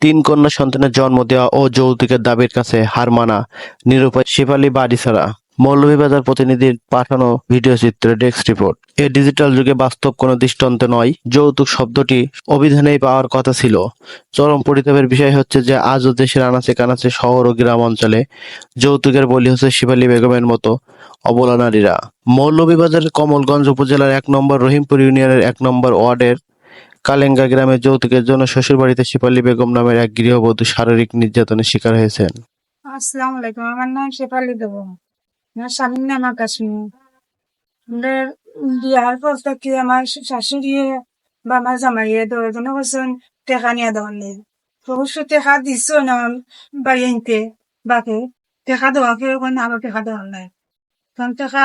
তিন কন্যা সন্তানের জন্ম দেওয়া ও যৌতুকের দাবির কাছে হার মানা নিরুপায় শেফালি বাড়িছাড়া মৌলভীবাজার প্রতিনিধির পাঠানো ভিডিও চিত্রে ডেস্ক রিপোর্ট। এ ডিজিটাল যুগে বাস্তব কোনো দৃষ্টান্ত নয়, যৌতুক শব্দটি অভিধানেই পাওয়ার কথা ছিল। চরম পরিতাপের বিষয় হচ্ছে যে আজও দেশের আনাচে কানাচে শহর ও গ্রাম অঞ্চলে যৌতুকের বলি হচ্ছে শিবালী বেগমের মতো অবলা নারীরা। মৌলভীবাজারের কমলগঞ্জ উপজেলার এক নম্বর, রহিমপুর ইউনিয়নের এক নম্বর ওয়ার্ডের কালেঙ্গা গ্রামে যৌতুকের জন্য শ্বশুরবাড়িতে শিপালী বেগম নামের এক গৃহবধূ শারীরিক নির্যাতনের শিকার হয়েছেন। আসসালামু আলাইকুম। আমার নাম শেফালি দেব। আমার স্বামীর নাম আকাশমী আমাদের বিয়ার পর থেকে আমার শাশুড়ি বা আমার জামাইয়ে দুজন বলছেন, টেকা নিয়ে দেওয়ার নেই। অবশ্য টেকা দিছ না বাড়ি আনতে বাকে টেকা দেওয়া কেউ কোনো আরও টেকা দেওয়ার নাই। কারণ টেকা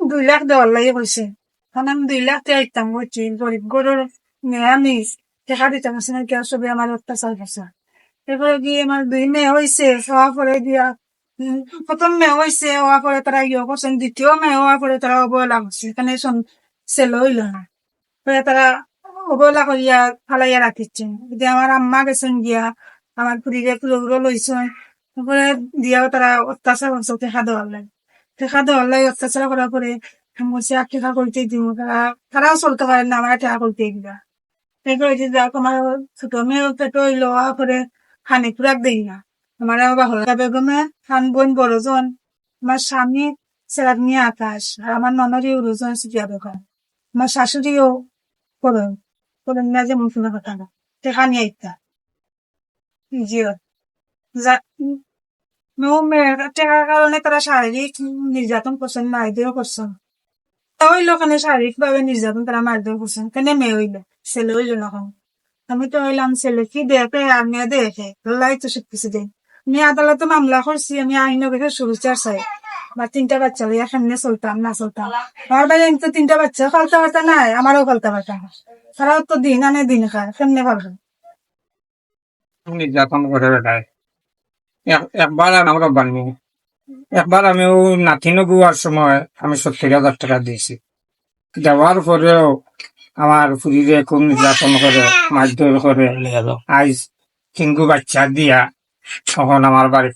দুই লাখ দেওয়ার লাগে কইছে। কারণ আমি দুই লাখ টাকা করছি গরিব গরুর নিরামিষ। টেকা দিতাম না কেউ সবে আমার অত্যাচার করছে এরপরে গিয়ে আমার দুই মেয়ে হয়েছে হওয়ার পরে দিয়া প্রথম মেয়ে হয়েছে হওয়ার পরে তারা ইয়ে করছেন দ্বিতীয় মেয়ে হওয়ার পরে তারা অবহেলা করছে। এখানে সন ছেলে হইল না। পরে তারা অবহেলা করিয়া ফালাইয়া রাখিছেন যদি আমার আম্মা গেছেন গিয়া, আমার পুরীরে পুরো লইছেন তারপরে দিয়াও তারা অত্যাচার করছে দেখা দেওয়ার লাগে দেখা দেওয়ার লাগে অত্যাচার করার পরে আমি বলছি, আর টেকা করতে দিব তারা, তারাও চলতে পারে না আমার টেকা করতে দিবা। এরপরে যে যাক আমার হইল হওয়ার পরে খানি খুরাক দেই না। আমার আবার হলকা বেগমে, খান বোন বড়জন আমার স্বামী সেরাত নিয়ে আকাশ, আর আমার বেগম। আমার শাশুড়িও করুন করুন না যে কথা না জিও তারা শারীরিক নির্যাতন করছেন শারীরিক ভাবে নির্যাতন তারা মারধর করছেন, কেন মেয়ে হইল? ছেলে আমি তো হইলাম ছেলে কি দেখে আর মেয়ে দেখে লাই তো সব কিছু আমি আদালতে মামলা করছি, আমি আইন চাই। বা তিনটা বাচ্চা সামনে চলতাম, না চলতাম? আমার বাড়ি তো তিনটা বাচ্চা নাই, আমারও তারাও তো দিন আনে দিন খায়, কেমনে পারবে নির্যাতন করে এক- একবার আর আমরা বানি একবার আমি ও নাতিনো বুয়ার সময় আমি সত্তর হাজার টাকা দিয়েছি। দেওয়ার পরেও আমার ফুরিরে খুব নির্যাতন করে মারধর করে আজ কিঙ্গু বাচ্চা দিয়া তখন আমার বাড়ি